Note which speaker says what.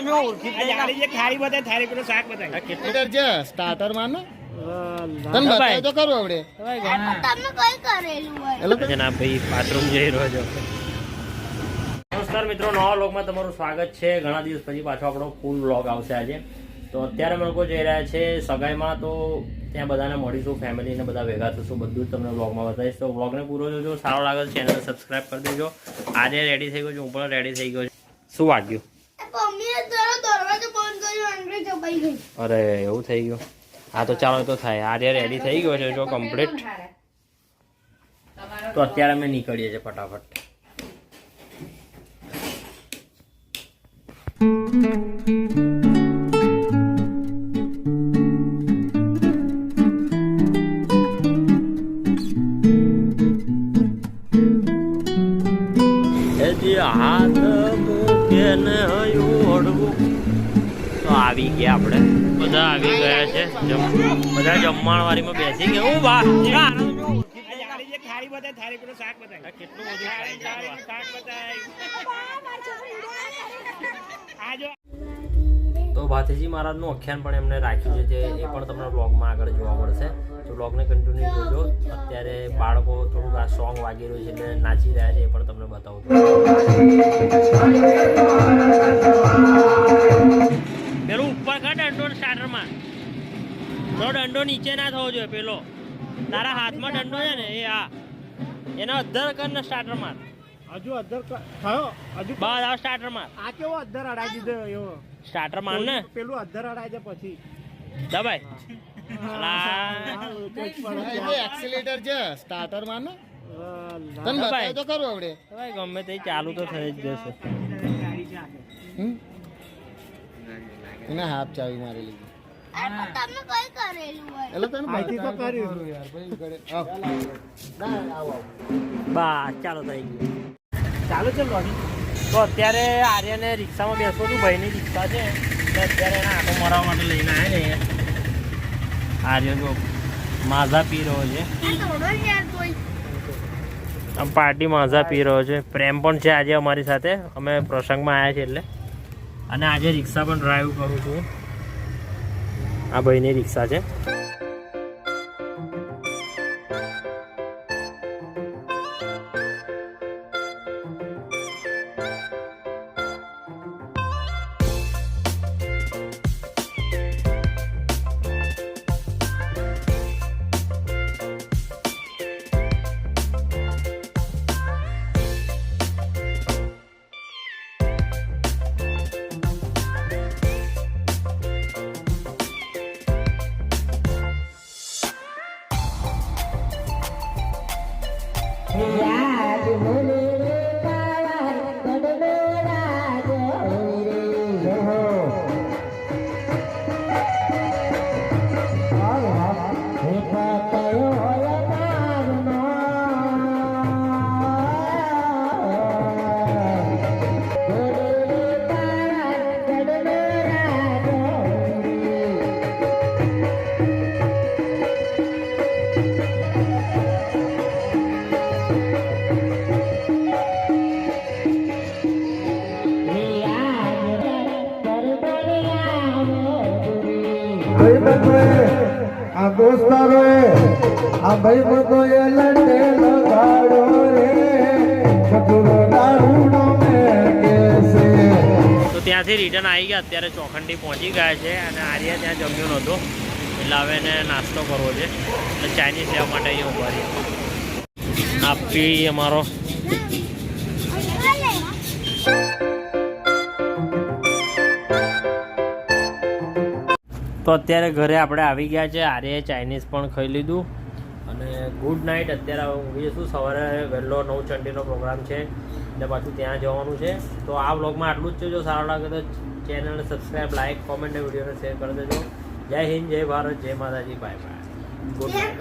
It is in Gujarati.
Speaker 1: તો મેં ઓળખી જ
Speaker 2: થાળી બતાય થાળી પેલું શાક બતાય
Speaker 1: કેટલું
Speaker 3: એટલે સ્ટાર્ટરમાં ને?
Speaker 1: અલા.
Speaker 3: બતાય તો કરું આવડે.
Speaker 4: તમે કઈ કરેલું હોય.
Speaker 1: ના ભાઈ બાથરૂમ જઈ રહ્યો છો. નમસ્કાર મિત્રો નવા વ્લોગમાં તમારું સ્વાગત છે. ઘણા દિવસ પછી પાછો આપણો ફૂલ વ્લોગ આવશે આજે. તો અત્યારે અમે લોકો જઈ રહ્યા છે સગાઈમાં તો ત્યાં બધાને મળીશું ફેમિલીને બધા ભેગા થશું બધું જ તમને વ્લોગમાં બતાવીશ. તો વ્લોગને પૂરો જોજો. સારો લાગે છે ચેનલને સબસ્ક્રાઈબ કરી દેજો. આજે રેડી થઈ ગયો છું હું પણ રેડી થઈ ગયો છું. શું વાગ્યું?
Speaker 4: મમ્મીએ તારો દરવાજો બંધ કર્યો અંદરે જપાઈ ગઈ.
Speaker 1: અરે એવું થઈ ગયું. હા તો ચાલો તો થાય. આજે રેડી થઈ ગયો છે જો કમ્પ્લીટ તો અત્યારે અમે નીકળીએ છીએ ફટાફટ. મૂકે ને હયું હળવું. તો આવી ગયા આપણે. બધા આવી ગયા છે. બધા જમવાણ વાળીમાં બેસી ગયા. હું બા આ
Speaker 2: શાક મેં
Speaker 1: તો ભાથીજી મહારાજનું આખ્યાન પણ એમને રાખ્યું છે, જે એ પણ તમને બ્લોગમાં આગળ જોવા મળશે. તો બ્લોગને કન્ટિન્યુ જોજો. અત્યારે બાળકો થોડુંક આ સોંગ વાગી રહ્યું છે એટલે નાચી રહ્યા છે, એ પણ તમને બતાવું પેલું ઉપર કર દંડો સ્ટાર્ટરમાં દંડો નીચે ના થવો જોઈએ, પેલો. તારા હાથમાં દંડો છે ને, એ આ એનો અધર કર ને સ્ટાર્ટરમાં
Speaker 2: હજુ અધર થયો? હજુ
Speaker 1: બસ આ સ્ટાર્ટરમાં
Speaker 2: આ કેવો અધર અડાઈ દીધો એવો?
Speaker 1: સ્ટાર્ટર માર ને?
Speaker 2: પેલું અધર અડાઈ દે પછી.
Speaker 1: દબાઈ.
Speaker 3: એક્સિલેટર છે સ્ટાર્ટર માર ને. તને બતાય તો કરું આવડે.
Speaker 1: ભાઈ ગમે તે ચાલુ તો થઈ જ જશે.
Speaker 3: એને હાફ ચાવી મારી લીધી.
Speaker 4: તમે કઈ કરેલું હોય?
Speaker 3: એટલે તને
Speaker 2: આથી તો કર્યું.
Speaker 3: યાર ભાઈ ઘરે. આવ. ના, આવ, આવ.
Speaker 1: બા ચાલો થઈ ગયું.
Speaker 2: ચાલુ છે લોડી
Speaker 1: તો અત્યારે આર્યને રિક્ષામાં બેસવું હતું ભાઈની રિક્ષા છે. તો અત્યારે એના આટો મરાવવા માટે લઈને આવ્યા ને આર્ય જો માઝા પી રહ્યો છે. પાર્ટી માઝા પી રહ્યો છે. પ્રેમ પણ છે આજે અમારી સાથે. અમે પ્રસંગમાં આવ્યા છે એટલે. અને આજે રિક્ષા પણ ડ્રાઈવ કરું છું. આ ભાઈની રિક્ષા છે. Obrigado, Bruno.
Speaker 5: ભાઈબંધોએ આ દોસ્તારોએ આ ભાઈબંધોએ મેં
Speaker 1: તો ત્યાંથી રિટર્ન આવી ગયા. અત્યારે ચોખંડી પહોંચી ગયા છે અને આર્યા ત્યાં જમ્યો નહોતો. એટલે હવે એને નાસ્તો કરવો છે. એટલે ચાઇનીઝ લેવા માટે અહીંયા ઊભા રહી આપી અમારો. તો અત્યારે ઘરે આપણે આવી ગયા છે. આર્યએ ચાઇનીઝ પણ ખાઈ લીધું. અને ગુડ નાઇટ અત્યારે ઊંઘી જઈશું. સવારે વહેલો નવ ચંડીનો પ્રોગ્રામ છે. એટલે પાછું ત્યાં જવાનું છે. તો આ વ્લોગમાં આટલું જ છે. જો સારું લાગે તો ચેનલને સબસ્ક્રાઈબ લાઇક કોમેન્ટ અને વિડીયોને શેર કરી દેજો. જય હિન્દ, જય ભારત, જય માતાજી. Bye bye good night